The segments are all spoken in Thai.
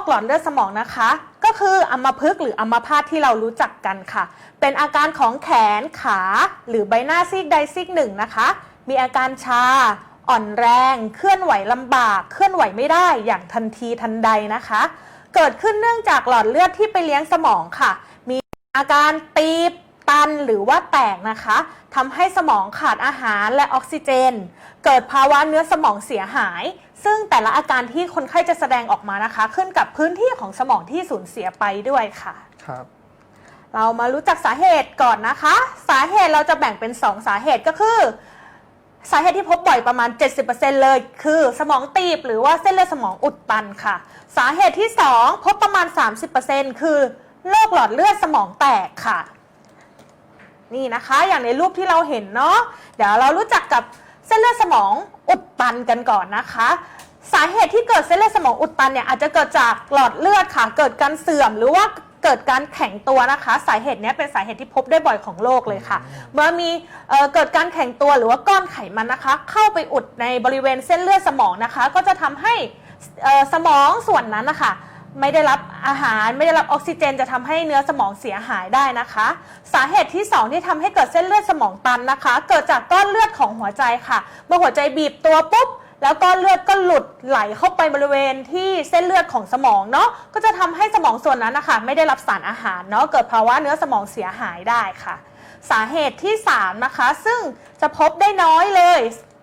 คหลอดเลือดสมองนะคะ ก็คืออัมพฤกษ์หรืออัมพาตที่เรารู้จักกันค่ะ เป็นอาการของแขนขา หรือใบหน้าซีกใดซีกหนึ่งนะคะ มีอาการชา อ่อนแรง เคลื่อนไหวลำบาก เคลื่อนไหวไม่ได้อย่างทันทีทันใดนะคะ เกิดขึ้นเนื่องจากหลอดเลือดที่ไปเลี้ยงสมองค่ะ มีอาการตีบตันหรือว่าแตกนะคะทำให้สมองขาดอาหารและออกซิเจน เกิดภาวะเนื้อสมองเสียหาย ซึ่งแต่ละอาการที่คนไข้จะแสดงออกมานะคะ ขึ้นกับพื้นที่ของสมองที่สูญเสียไปด้วยค่ะ ครับ เรามารู้จักสาเหตุก่อนนะคะ สาเหตุเราจะแบ่งเป็น 2 สาเหตุก็คือ สาเหตุที่พบบ่อยประมาณ 70%เลย คือสมองตีบหรือว่าเส้นเลือดสมองอุดตันค่ะ สาเหตุที่ 2 พบประมาณ 30%คือโรคหลอดเลือดสมองแตกค่ะ นี่นะคะ อย่างในรูปที่เราเห็นเนาะเดี๋ยวเรารู้จักกับเส้นเลือดสมองอุดตันกันก่อนนะคะ สาเหตุที่เกิดเส้นเลือดสมองอุดตันเนี่ยอาจจะเกิดจากหลอดเลือดค่ะ เกิดการเสื่อมหรือว่าเกิดการแข็งตัวนะคะ สาเหตุเนี้ยเป็นสาเหตุที่พบได้บ่อยของโลกเลยค่ะ เมื่อมีเออเกิดการแข็งตัวหรือว่าก้อนไขมันนะคะ เข้าไปอุดในบริเวณเส้นเลือดสมองนะคะ ก็จะทำให้สมองส่วนนั้นนะคะ ไม่ได้รับอาหารไม่ได้รับออกซิเจน จะทำให้เนื้อสมองเสียหายได้นะคะ สาเหตุที่ 2 ที่ทำให้เกิดเส้นเลือดสมองตันนะคะ เกิดจากก้อนเลือดของหัวใจค่ะ เมื่อหัวใจบีบตัวปุ๊บแล้วก้อนเลือดก็หลุดไหลเข้าไปบริเวณที่เส้นเลือดของสมองเนาะก็จะทำให้สมองส่วนนั้นนะคะไม่ได้รับสารอาหารเนาะเกิดภาวะเนื้อสมองเสียหายได้ค่ะ สาเหตุที่ 3 นะคะ ซึ่งจะพบได้น้อยเลย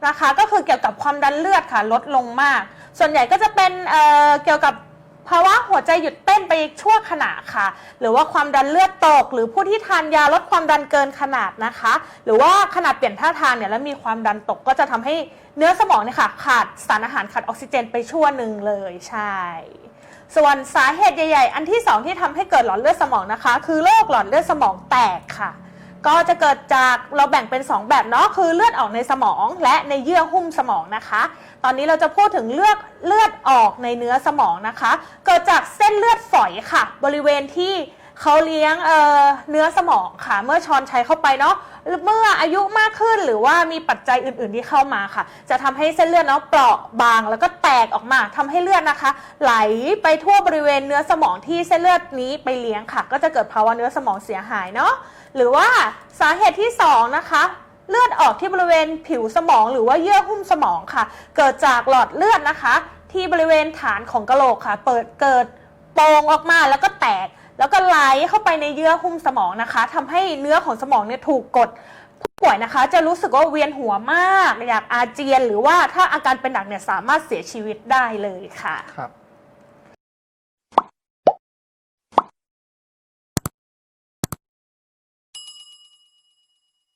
นะคะ ก็คือเกี่ยวกับความดันเลือดค่ะลดลงมาก ส่วนใหญ่ก็จะเป็นเเกี่ยวกับ ภาวะหัวใจหยุดเต้นไปชั่วขณะค่ะ หรือว่าความดันเลือดตก หรือผู้ที่ทานยาลดความดันเกินขนาดนะคะ หรือว่าขนาดเปลี่ยนท่าทางเนี่ยแล้วมีความดันตกก็จะทำให้เนื้อสมองเนี่ยค่ะขาดสารอาหารขาดออกซิเจนไปชั่วหนึ่งเลยใช่ส่วนสาเหตุใหญ่ ๆ อันที่ 2 ที่ทำให้เกิดหลอดเลือดสมองนะคะ คือโรคหลอดเลือดสมองแตกค่ะ ก็จะเกิดจากเราแบ่งเป็น 2 แบบเนาะคือเลือดออกในสมองและในเยื่อหุ้มสมองนะคะ ตอนนี้เราจะพูดถึงเลือดเลือดออกในเนื้อสมองนะคะ เกิดจากเส้นเลือดฝอยค่ะ บริเวณที่ เขาเลี้ยงเอ่อเนื้อสมองค่ะ เมื่อช้อนชัยเข้าไปเนาะเมื่ออายุมากขึ้นหรือว่ามีปัจจัยอื่นๆที่เข้ามาค่ะ จะทำให้เส้นเลือดเนาะเปราะบางแล้วก็แตกออกมาทำให้เลือดนะคะ ไหลไปทั่วบริเวณเนื้อสมองที่เส้นเลือดนี้ไปเลี้ยงค่ะ ก็จะเกิดภาวะเนื้อสมองเสียหายเนาะหรือว่าสาเหตุที่สองนะคะเลือดออกที่บริเวณผิวสมองหรือว่าเยื่อหุ้มสมองค่ะ เกิดจากหลอดเลือดนะคะ ที่บริเวณฐานของกะโหลกค่ะ เปิดเกิดโป่งออกมาแล้วก็แตก แล้วก็ไหลเข้าไปในเยื่อหุ้มสมองนะคะทำให้เนื้อของสมองเนี่ยถูกกดผู้ป่วยนะคะจะรู้สึกว่าเวียนหัวมาก อยากอาเจียน หรือว่าถ้าอาการเป็นหนักเนี่ยสามารถเสียชีวิตได้เลยค่ะครับ